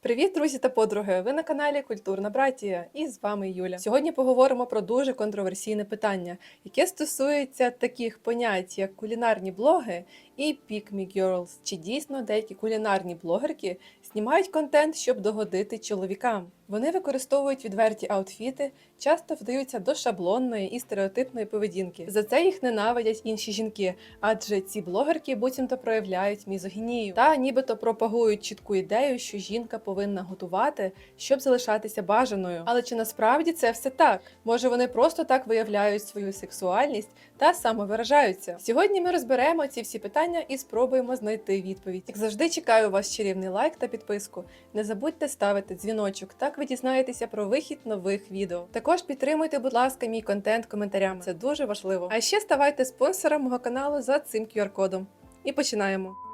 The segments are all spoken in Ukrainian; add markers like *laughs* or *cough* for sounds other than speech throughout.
Привіт, друзі та подруги! Ви на каналі Культурна Братія і з вами Юля. Сьогодні поговоримо про дуже контроверсійне питання, яке стосується таких понять, як кулінарні блоги і Pick Me Girls. Чи дійсно деякі кулінарні блогерки знімають контент, щоб догодити чоловікам? Вони використовують відверті аутфіти, часто вдаються до шаблонної і стереотипної поведінки. За це їх ненавидять інші жінки, адже ці блогерки буцімто проявляють мізогінію та нібито пропагують чітку ідею, що жінка повинна готувати, щоб залишатися бажаною. Але чи насправді це все так? Може вони просто так виявляють свою сексуальність та самовиражаються? Сьогодні ми розберемо ці всі питання і спробуємо знайти відповідь. Як завжди, чекаю вас чарівний лайк та підписку. Не забудьте ставити дзвіночок, ви дізнаєтеся про вихід нових відео. Також підтримуйте, будь ласка, мій контент коментарями. Це дуже важливо. А ще ставайте спонсором мого каналу за цим QR-кодом. І починаємо.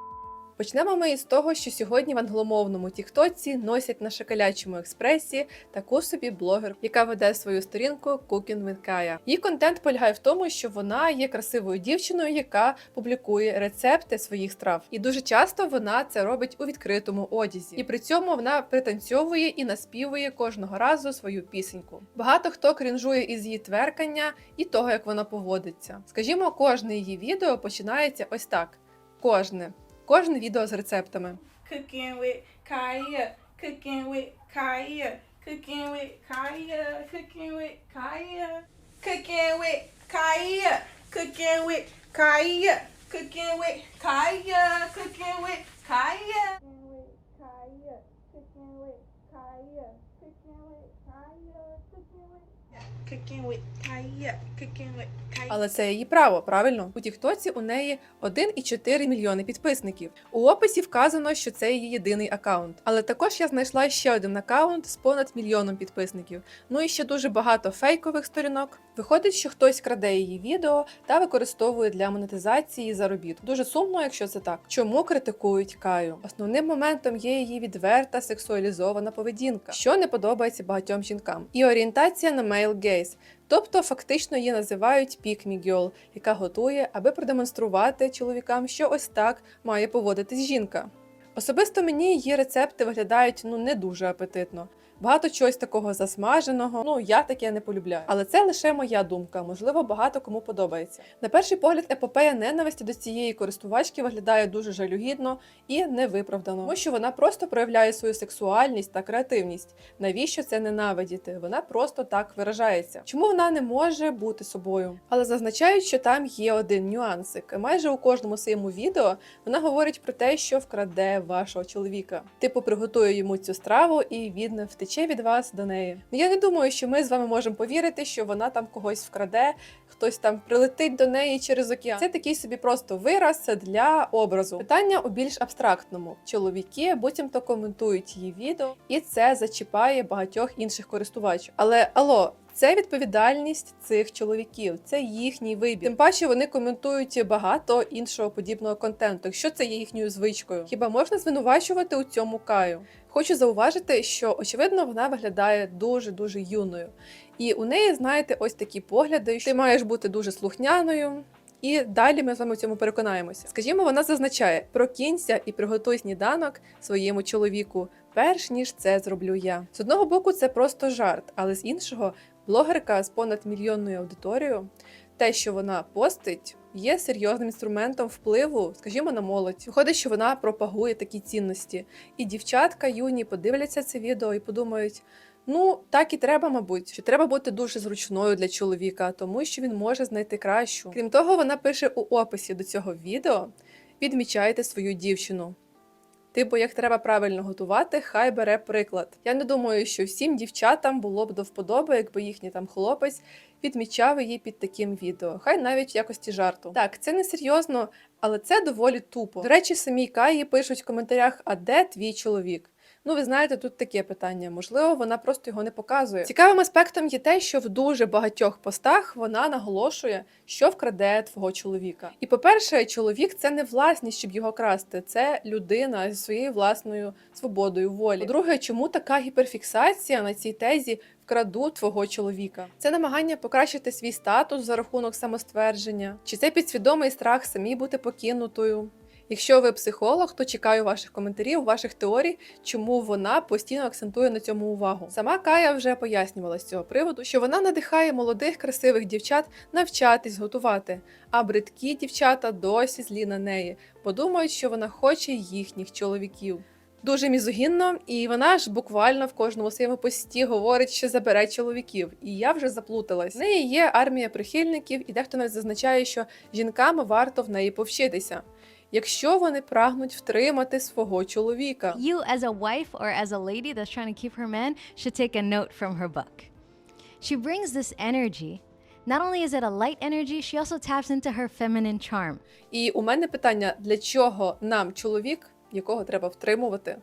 Почнемо ми із того, що сьогодні в англомовному тіктоці носять на шоколячому експресі таку собі блогер, яка веде свою сторінку Cooking with Kaya. Її контент полягає в тому, що вона є красивою дівчиною, яка публікує рецепти своїх страв. І дуже часто вона це робить у відкритому одязі. І при цьому вона пританцьовує і наспівує кожного разу свою пісеньку. Багато хто крінжує із її тверкання і того, як вона поводиться. Скажімо, кожне її відео починається ось так: кожне. Кожне відео з рецептами. Cooking with Kaya, cooking with Kaya, cooking with Kaya, cooking with Kaya, cooking with Kaya, cooking with Kaya, cooking with Kaya, cooking with Kaya. Cooking with. Але це її право, правильно? У Тіктоці у неї 1,4 мільйони підписників. У описі вказано, що це її єдиний аккаунт. Але також я знайшла ще один аккаунт з понад мільйоном підписників. Ну і ще дуже багато фейкових сторінок. Виходить, що хтось краде її відео та використовує для монетизації і заробітку. Дуже сумно, якщо це так. Чому критикують Каю? Основним моментом є її відверта сексуалізована поведінка, що не подобається багатьом жінкам, і орієнтація на male gaze. Тобто фактично її називають pick me girl, яка готує, аби продемонструвати чоловікам, що ось так має поводитись жінка. Особисто мені її рецепти виглядають ну не дуже апетитно. Багато чогось такого засмаженого. Ну я таке не полюбляю. Але це лише моя думка. Можливо, багато кому подобається. На перший погляд, епопея ненависті до цієї користувачки виглядає дуже жалюгідно і невиправдано, тому що вона просто проявляє свою сексуальність та креативність. Навіщо це ненавидіти? Вона просто так виражається. Чому вона не може бути собою? Але зазначають, що там є один нюансик. Майже у кожному своєму відео вона говорить про те, що вкраде вашого чоловіка. Типу приготує йому цю страву, і він не втече від вас до неї. Ну, Я не думаю, що ми з вами можемо повірити, що вона там когось вкраде, хтось там прилетить до неї через океан. Це такий собі просто вираз для образу. Питання у більш абстрактному. Чоловіки буцімто коментують її відео, і це зачіпає багатьох інших користувачів. Але алло. Це відповідальність цих чоловіків, це їхній вибір. Тим паче вони коментують багато іншого подібного контенту, якщо це є їхньою звичкою. Хіба можна звинувачувати у цьому каю? Хочу зауважити, що очевидно вона виглядає дуже дуже юною, і у неї, знаєте, ось такі погляди. що Ти маєш бути дуже слухняною. І далі ми з вами в цьому переконаємося. Скажімо, вона зазначає: прокинься і приготуй сніданок своєму чоловіку, перш ніж це зроблю я. З одного боку, це просто жарт, але з іншого, блогерка з понад мільйонною аудиторією, те, що вона постить, є серйозним інструментом впливу, скажімо, на молодь. Виходить, що вона пропагує такі цінності. І дівчатка юні подивляться це відео і подумають. Ну, так і треба, мабуть, що треба бути дуже зручною для чоловіка, тому що він може знайти кращу. Крім того, вона пише у описі до цього відео: відмічайте свою дівчину. Типу, як треба правильно готувати, хай бере приклад. Я не думаю, що всім дівчатам було б до вподоби, якби їхній там хлопець відмічав її під таким відео, хай навіть в якості жарту. Так, це не серйозно, але це доволі тупо. До речі, самі Каї пишуть в коментарях: а де твій чоловік? Ну, ви знаєте, тут таке питання. Можливо, вона просто його не показує. Цікавим аспектом є те, що в дуже багатьох постах вона наголошує, що вкраде твого чоловіка. І по-перше, чоловік це не власність, щоб його красти, це людина зі своєю власною свободою волі. По-друге, чому така гіперфіксація на цій тезі вкраду твого чоловіка? Це намагання покращити свій статус за рахунок самоствердження, чи це підсвідомий страх самі бути покинутою? Якщо ви психолог, то чекаю ваших коментарів, ваших теорій, чому вона постійно акцентує на цьому увагу. Сама Кая вже пояснювала з цього приводу, що вона надихає молодих красивих дівчат навчатись готувати, а бридкі дівчата досі злі на неї, бо думають, що вона хоче їхніх чоловіків. Дуже мізогінно, і вона ж буквально в кожному своєму пості говорить, що забере чоловіків. І я вже заплуталась. В неї є армія прихильників, і дехто навіть зазначає, що жінкам варто в неї повчитися, якщо вони прагнуть втримати свого чоловіка. You, as a wife or as a lady that's trying to keep her man, should take a note from her book. She brings this energy. Not only is it a light energy, she also taps into her feminine charm. І у мене питання: для чого нам чоловік, якого треба втримувати?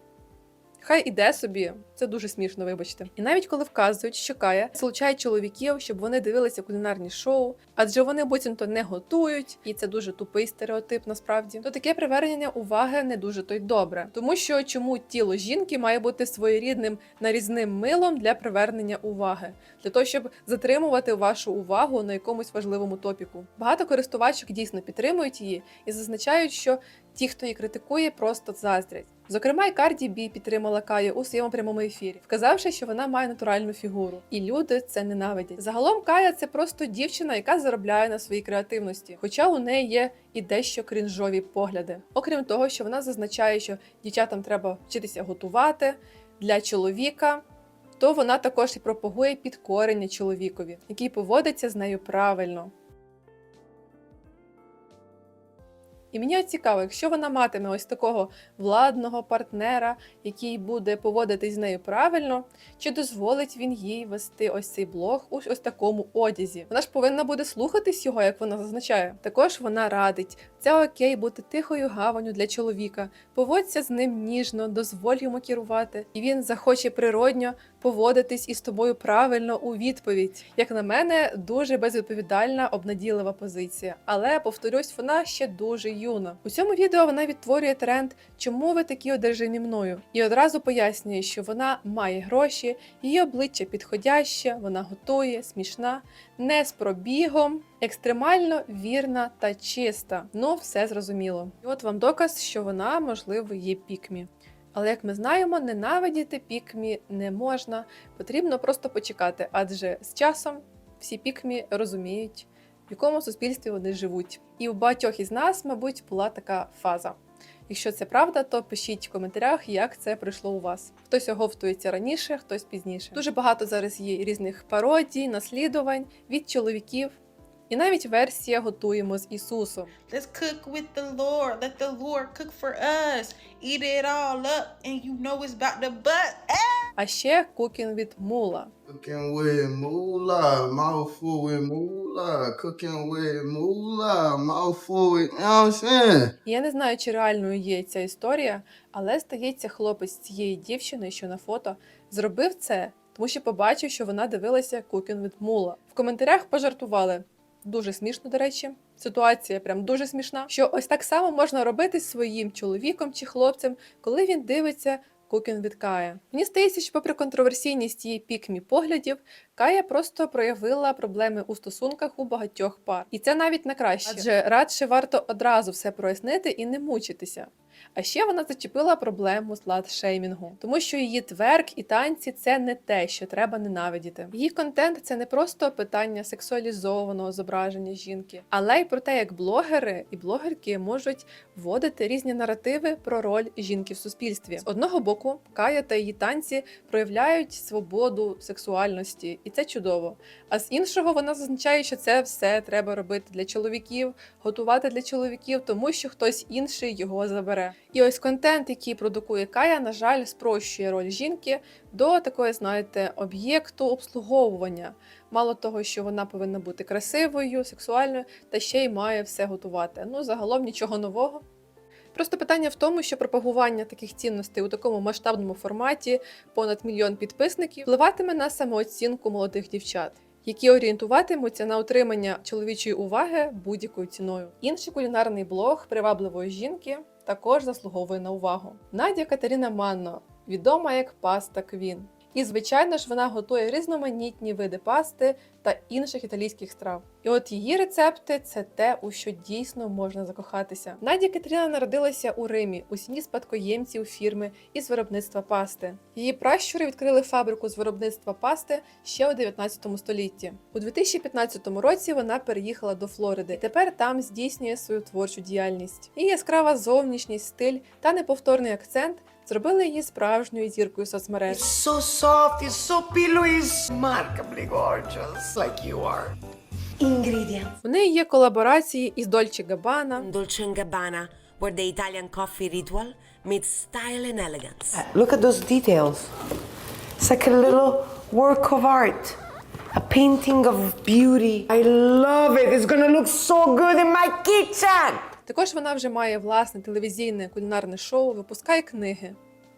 Хай іде собі, це дуже смішно, вибачте. І навіть коли вказують, що Кая залучає чоловіків, щоб вони дивилися кулінарні шоу, адже вони буцімто не готують, і це дуже тупий стереотип насправді. То таке привернення уваги не дуже то й добре, тому що чому тіло жінки має бути своєрідним нарізним милом для привернення уваги, для того, щоб затримувати вашу увагу на якомусь важливому топіку. Багато користувачок дійсно підтримують її і зазначають, що ті, хто її критикує, просто заздрять. Зокрема, і Карді Бі підтримала Каю у своєму прямому ефірі, вказавши, що вона має натуральну фігуру, і люди це ненавидять. Загалом Кая це просто дівчина, яка заробляє на своїй креативності, хоча у неї є і дещо крінжові погляди. Окрім того, що вона зазначає, що дівчатам треба вчитися готувати для чоловіка. То вона також і пропагує підкорення чоловікові, який поводиться з нею правильно. І мені цікаво, якщо вона матиме ось такого владного партнера, який буде поводитись з нею правильно, чи дозволить він їй вести ось цей блог у ось такому одязі? Вона ж повинна буде слухатись його, як вона зазначає. Також вона радить це окей бути тихою гаванню для чоловіка. Поводься з ним ніжно, дозволь йому керувати, і він захоче природньо поводитись із тобою правильно у відповідь. Як на мене, дуже безвідповідальна, обнадійлива позиція. Але повторюсь, вона ще дуже юна. У цьому відео вона відтворює тренд, чому ви такі одержимі мною, і одразу пояснює, що вона має гроші, її обличчя підходяще, вона готує, смішна, не з пробігом, екстремально вірна та чиста. Ну, все зрозуміло. І от вам доказ, що вона, можливо, є пікмі. Але як ми знаємо, ненавидіти пікмі не можна, потрібно просто почекати, адже з часом всі пікмі розуміють, в якому суспільстві вони живуть. І у багатьох із нас, мабуть, була така фаза. Якщо це правда, то пишіть в коментарях, як це прийшло у вас. Хтось оговтується раніше, хтось пізніше. Дуже багато зараз є різних пародій, наслідувань від чоловіків, і навіть версія готуємо з Ісусом. Let's cook with the Lord. Let the Lord cook for us. Eat it all up, and you know it's about the butt. А ще Cooking від Мула. Cooking with moolah, mouthful with moolah. Cooking with moolah, mouthful with, you know what I'm saying? Я не знаю, чи реальною є ця історія, але здається, хлопець цієї дівчини, що на фото, зробив це, тому що побачив, що вона дивилася Cooking with Мула. В коментарях пожартували. Дуже смішно, до речі. Ситуація прям дуже смішна. Що ось так само можна робити з своїм чоловіком чи хлопцем, коли він дивиться Cooking with Кая. Мені здається, що попри контроверсійність її пікмі поглядів, Кая просто проявила проблеми у стосунках у багатьох пар. І це навіть на краще. Адже радше варто одразу все прояснити і не мучитися. А ще вона зачепила проблему слад-шеймінгу, тому що її тверк і танці це не те, що треба ненавидіти. Її контент це не просто питання сексуалізованого зображення жінки, але й про те, як блогери і блогерки можуть вводити різні наративи про роль жінки в суспільстві. З одного боку, Кая та її танці проявляють свободу сексуальності, і це чудово. А з іншого вона зазначає, що це все треба робити для чоловіків, готувати для чоловіків, тому що хтось інший його забере. І ось контент, який продукує Кая, на жаль, спрощує роль жінки до такої, знаєте, об'єкту обслуговування. Мало того, що вона повинна бути красивою, сексуальною, та ще й має все готувати. Ну, загалом нічого нового. Просто питання в тому, що пропагування таких цінностей у такому масштабному форматі, понад мільйон підписників, впливатиме на самооцінку молодих дівчат, які орієнтуватимуться на отримання чоловічої уваги будь-якою ціною. Інший кулінарний блог привабливої жінки також заслуговує на увагу. Надя Катерина Манно, відома як Паста Квін. І, звичайно ж, вона готує різноманітні види пасти та інших італійських страв. І от її рецепти це те, у що дійсно можна закохатися. Надя Катерина народилася у Римі у сім'ї спадкоємців фірми із виробництва пасти. Її пращури відкрили фабрику з виробництва пасти ще у 19 столітті. У 2015 році вона переїхала до Флориди тепер там здійснює свою творчу діяльність. Її яскрава зовнішність, стиль та неповторний акцент зробили її справжньою зіркою соцмереж. It's so soft, it's so pillowy, it's remarkably gorgeous, like you are. Ingredients. В неї є колаборації із Dolce Gabbana, Dolce and Gabbana, where the Italian coffee ritual meets style and elegance. Look at those details. It's like a little work of art, a painting of beauty. I love it. It's gonna look so good in my kitchen. Також вона вже має власне телевізійне кулінарне шоу, випускає книги.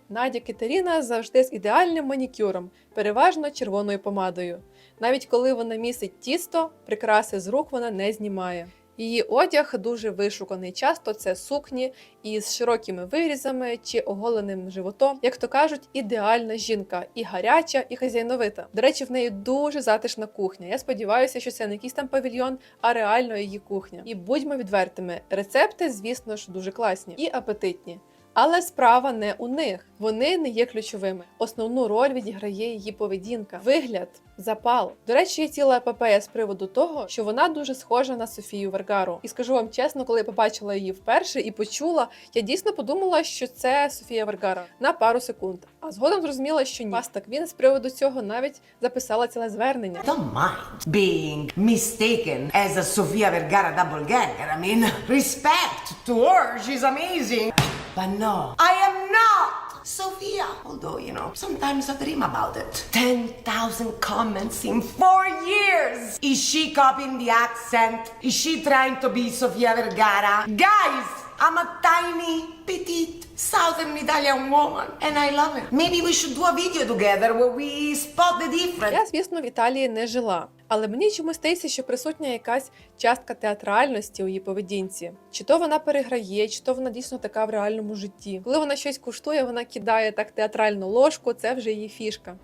Надя Катерина завжди з ідеальним манікюром, переважно червоною помадою. Навіть коли вона місить тісто, прикраси з рук вона не знімає. Її одяг дуже вишуканий. Часто це сукні із широкими вирізами чи оголеним животом. Як то кажуть, ідеальна жінка, і гаряча, і хазяйновита. До речі, в неї дуже затишна кухня. Я сподіваюся, що це не якийсь там павільйон, а реально її кухня. І будьмо відвертими, рецепти, звісно ж, дуже класні і апетитні. Але справа не у них. Вони не є ключовими. Основну роль відіграє її поведінка, вигляд, запал. До речі, є ціла епопея з приводу того, що вона дуже схожа на Софію Вергару. І скажу вам чесно, коли я побачила її вперше і почула, я дійсно подумала, що це Софія Вергара на пару секунд. А згодом зрозуміла, що ні. Паста Квін з приводу цього навіть записала ціле звернення. Don't mind being mistaken as a Sofia Vergara doppelganger. I mean, *laughs* respect to her. She's amazing. But no, I am not Sophia. Although, you know, sometimes I dream about it. 10,000 comments in four years. Is she copying the accent? Is she trying to be Sofia Vergara? Guys, I'm a tiny, petite, southern Italian woman. And I love it. Maybe we should do a video together where we spot the difference. Я, звісно, в Італії не жила, Але мені чомусь здається, що присутня якась частка театральності у її поведінці. Чи то вона переграє, чи то вона дійсно така в реальному житті. Коли вона щось куштує, вона кидає так театральну ложку, це вже її фішка.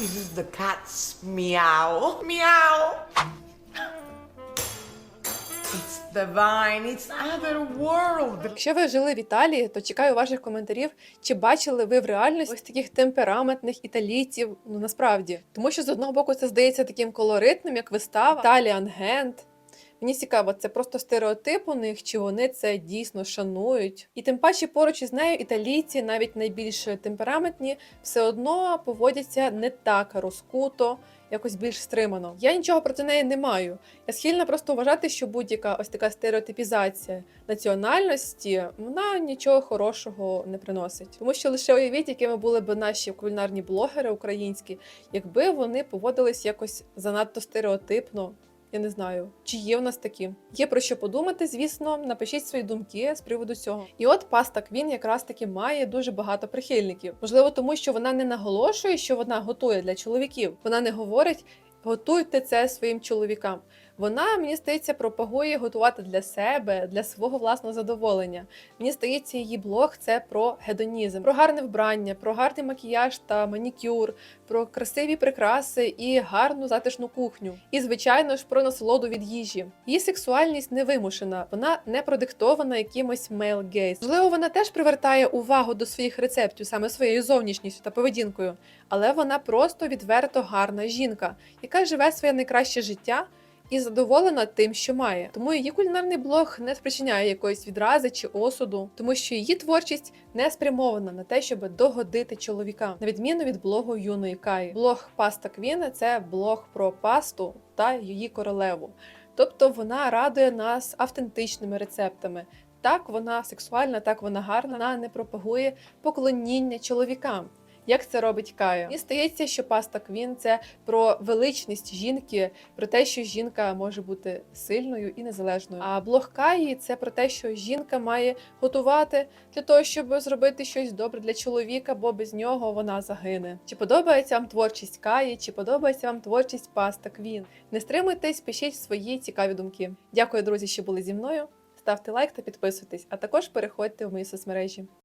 This is the cat's meow. Meow. Divine. It's. Якщо ви жили в Італії, то чекаю ваших коментарів, чи бачили ви в реальності ось таких темпераментних італійців. Ну насправді, тому що з одного боку це здається таким колоритним, як вистава Італіан Гент. Мені цікаво, це просто стереотип у них, чи вони це дійсно шанують. І тим паче поруч із нею італійці, навіть найбільш темпераментні, все одно поводяться не так розкуто, якось більш стримано. Я нічого проти неї не маю. Я схильна просто вважати, що будь-яка ось така стереотипізація національності вона нічого хорошого не приносить. Тому що лише уявіть, якими були б наші кулінарні блогери українські, якби вони поводились якось занадто стереотипно. Я не знаю, чи є в нас такі. Є про що подумати, звісно. Напишіть свої думки з приводу цього. І от паста Квін якраз таки має дуже багато прихильників. Можливо, тому що вона не наголошує, що вона готує для чоловіків. Вона не говорить. Готуйте це своїм чоловікам. Вона, мені здається, пропагує готувати для себе, для свого власного задоволення. Мені здається, її блог це про гедонізм, про гарне вбрання, про гарний макіяж та манікюр, про красиві прикраси і гарну затишну кухню. І, звичайно ж, про насолоду від їжі. Її сексуальність не вимушена, вона не продиктована якимось male gaze. Можливо, вона теж привертає увагу до своїх рецептів саме своєю зовнішністю та поведінкою, але вона просто відверто гарна жінка, яка живе своє найкраще життя. І задоволена тим, що має. Тому її кулінарний блог не спричиняє якоїсь відрази чи осуду, тому що її творчість не спрямована на те, щоб догодити чоловікам, на відміну від блогу юної Каї. Блог Паста Квіна це блог про пасту та її королеву. Тобто вона радує нас автентичними рецептами. Так вона сексуальна, так вона гарна, вона не пропагує поклоніння чоловікам. Як це робить Кая? Мені здається, що паста Квін це про величність жінки, про те, що жінка може бути сильною і незалежною. А блог Каї це про те, що жінка має готувати для того, щоб зробити щось добре для чоловіка, бо без нього вона загине. Чи подобається вам творчість Каї, чи подобається вам творчість паста Квін? Не стримуйтесь, пишіть свої цікаві думки. Дякую, друзі, що були зі мною. Ставте лайк та підписуйтесь, а також переходьте в мої соцмережі.